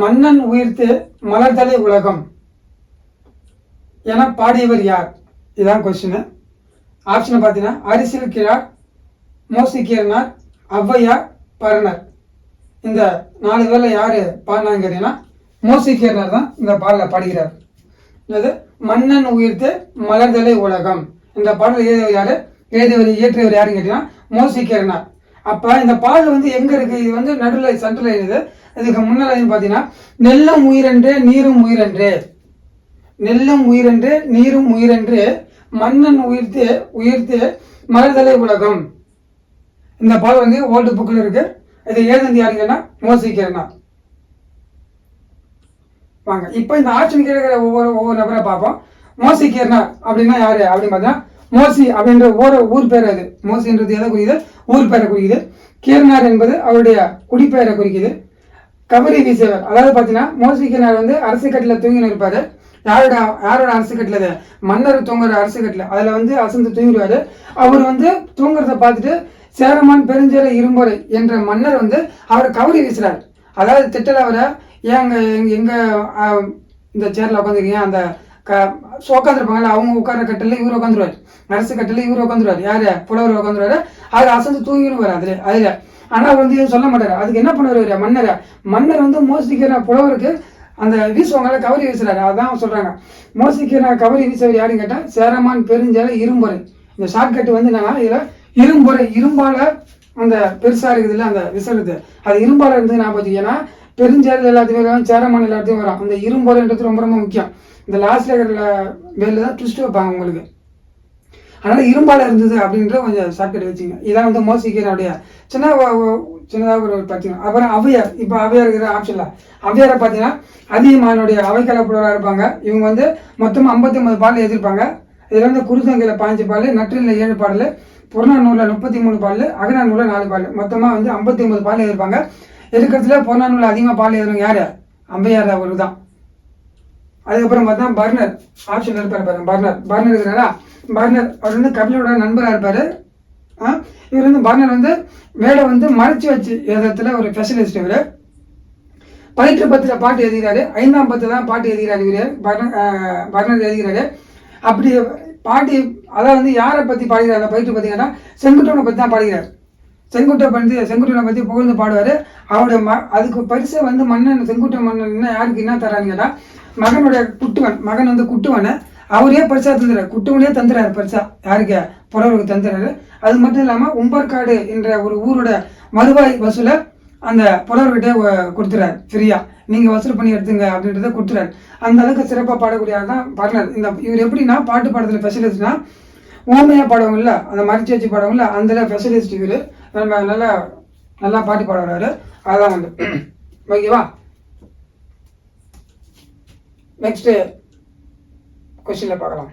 மன்னன் உயிர்த்து மலர்தலை உலகம் என பாடியவர் யார்? இதான் கொஸ்டின் ஆப்ஷன் பார்த்தீங்கன்னா அரிசில் கிழார் மோசிக்கியர்னார் ஔவையார் பரணர். இந்த நாலு பேரில் யார் பாடினாங்க கேட்டீங்கன்னா மோசிக்கியர்னார் தான் இந்த பாடலை பாடுகிறார். என்னது? மன்னன் உயிர்த்து மலர்தலை உலகம். இந்த பாடல் எழுதியவர் யார்? எழுதியவர் இயற்றியவர் யாருன்னு கேட்டீங்கன்னா மோசிக்கியர்னார் அப்ப இந்த பாடல் வந்து எங்க இருக்கு? இது வந்து நடுவில் சென்ட்ரல் எழுது இதுக்கு முன்னால் பார்த்தீங்கன்னா நெல்லும் உயிரென்று நீரும் உயிரென்று. நெல்லும் உயிரென்று நீரும் உயிரென்று மன்னன் உயிர்த்து உயிர்த்து மலர்தலை உலகம். இந்த பாடல் வந்து ஓல்டு புக்கில் இருக்கு. இது ஏதந்தி யாருங்கன்னா மோசிக்கிறனா வாங்க இப்போ இந்த ஆப்ஷன் கேட்கிற ஒவ்வொரு ஒவ்வொரு நபரை பார்ப்போம். மோசிக்கிறனா அப்படின்னா யாரு? அப்படின்னு பார்த்தீங்கன்னா மோசி அப்படின்ற ஓர ஊர் பேர் அது. மோசின்றது எதை குறிக்குது? ஊர் பேரை குறிக்குது. கீரனார் என்பது அவருடைய குடிப்பெயரை குறிக்குது. கபரி வீசவர் அதாவது பார்த்தீங்கன்னா மோசிக்கினார் வந்து அரசு கட்டில தூங்கின்னு இருப்பாரு. யாரோட யாரோட அரசு கட்டில அது? மன்னர் தூங்குற அரசு கட்டில. அதில் வந்து அசந்து தூங்கிடுவாரு. அவர் வந்து தூங்குறத பார்த்துட்டு சேரமான் பெருஞ்சேர இரும்பொறை என்ற மன்னர் வந்து அவரை கவரி வீசுறாரு. அதாவது திட்டல அவரை ஏங்க எங்க- எங்க இந்த சேரில் உட்காந்துருக்கீங்க அந்த க உட்காந்துருப்பாங்கல்ல அவங்க உட்கார கட்டில இவர் உட்காந்துருவார் அரசு கட்டில இவர் உட்காந்துருவார் யார்? புலவர் உட்காந்துருவாரு அவர் அசந்து தூங்கிடுவார் அதில் அதில் ஆனா அவர் வந்து எதுவும் சொல்ல மாட்டாரு. அதுக்கு என்ன பண்ணுவார் மன்னரை. மன்னர் வந்து மோசிக்கிற புலவருக்கு அந்த வீசுவாங்கல்ல கவரி வீசுறாரு. அதான் சொல்றாங்க. மோசிக்கிற கவரி வீசவர் யாருன்னு கேட்டா சேரமான் பெருஞ்சேல இரும்புறை. இந்த ஷார்ட்கட் வந்து என்னன்னா இதுல இரும்புறை இரும்பால அந்த பெருசா இருக்குதுல்ல அந்த விசருது அது இரும்பால இருந்து நான் பார்த்தீங்கன்னா ஏன்னா பெருஞ்சேரல் எல்லாத்தையும் வரும் சேரமான் எல்லாத்தையும் வரும். அந்த இரும்பொறைன்றது ரொம்ப ரொம்ப முக்கியம். இந்த லாஸ்ட் இருக்கிற வெளில தான் ட்விஸ்ட் வைப்பாங்க உங்களுக்கு. அதனால் இரும்பால் இருந்தது அப்படின்ற கொஞ்சம் ஷார்ட்கட் வச்சுங்க இதான் வந்து மோசிக்கிறனுடைய சின்ன சின்னதாக ஒரு பார்த்தீங்கன்னா அப்புறம் அவையார் இப்போ அவையார் இருக்கிற ஆப்ஷனில் அவையாரை பார்த்தீங்கன்னா அதிகமானுடைய அவைக்கல புலவராக இருப்பாங்க. இவங்க வந்து மொத்தம் ஐம்பத்தி ஒன்பது பாடல் எழுதியிருப்பாங்க. இதில் வந்து குருசங்கையில் பாஞ்சு பாடல் நற்றில் ஏழு பாடல் புறநானூரில் முப்பத்தி மூணு பாடல் அகநானூரில் நாலு பாடல். மொத்தமாக வந்து ஐம்பத்தி ஒன்பது பாடல் எழுதியிருப்பாங்க. இருக்கிறதுல புறநானூரில் அதிகமாக பாடல் எழுதுறவங்க யார்? அம்பையார் அவர் தான் அதுக்கப்புறம் பார்த்தா பர்னர். ஆப்ஷன் இருப்பார் பாருங்க பர்னர். பர்னர் இருக்கிறாரா? பர்னர் அவர் வந்து கபிலோட நண்பராக இருப்பார் இவர் வந்து பர்னர் வந்து மேடை வந்து மறைச்சி வச்சு எழுதுறதுல ஒரு ஸ்பெஷலிஸ்ட் இவர். பதினெட்டு பத்தில் பாட்டு எழுதுகிறாரு. ஐந்தாம் பத்து தான் பாட்டு எழுதுகிறாரு இவர். பர்னர் பர்னர் எழுதுகிறாரு. அப்படி பாட்டு அதாவது வந்து யாரை பற்றி பாடுகிறார்? அந்த பார்த்தீங்கன்னா செங்குட்டவனை பற்றி தான் பாடுகிறார். செங்குட்டை பற்றி செங்குட்டனை பற்றி புகழ்ந்து பாடுவார். அவருடைய ம அதுக்கு பரிசை வந்து மன்னன் செங்குட்ட மன்னன் யாருக்கு என்ன தரான்னு கேட்டால் மகனுடைய குட்டுவன் மகன் வந்து குட்டுவனை. அவரே பரிசா தந்துறாரு? குட்டுவனே தந்துறாரு பரிசா. யாருக்கு? புறவருக்கு தந்துறாரு. அது மட்டும் இல்லாமல் உம்பர்காடு என்ற ஒரு ஊரோட மறுவாய் வசூலை அந்த புலவர்கிட்ட கொடுத்துறாரு. ஃப்ரீயா. நீங்க வசூல் பண்ணி எடுத்துங்க அப்படின்றத கொடுத்துறாரு. அந்த அளவுக்கு சிறப்பாக பாடக்கூடிய தான் பாடினார். இந்த இவர் எப்படின்னா பாட்டு பாடுறதுல ஸ்பெஷலிஸ்ட்னா ஓமையா பாடுவாங்கல்ல அந்த மறைச்சு வச்சு பாடுவாங்கல்ல அந்த ஸ்பெஷலிஸ்ட் இவர். நம்ம நல்லா நல்லா பாட்டு பாட வர்றாரு அதான் வந்து. ஓகேவா? நெக்ஸ்ட்டு கொஸ்டின்ல பார்க்கலாம்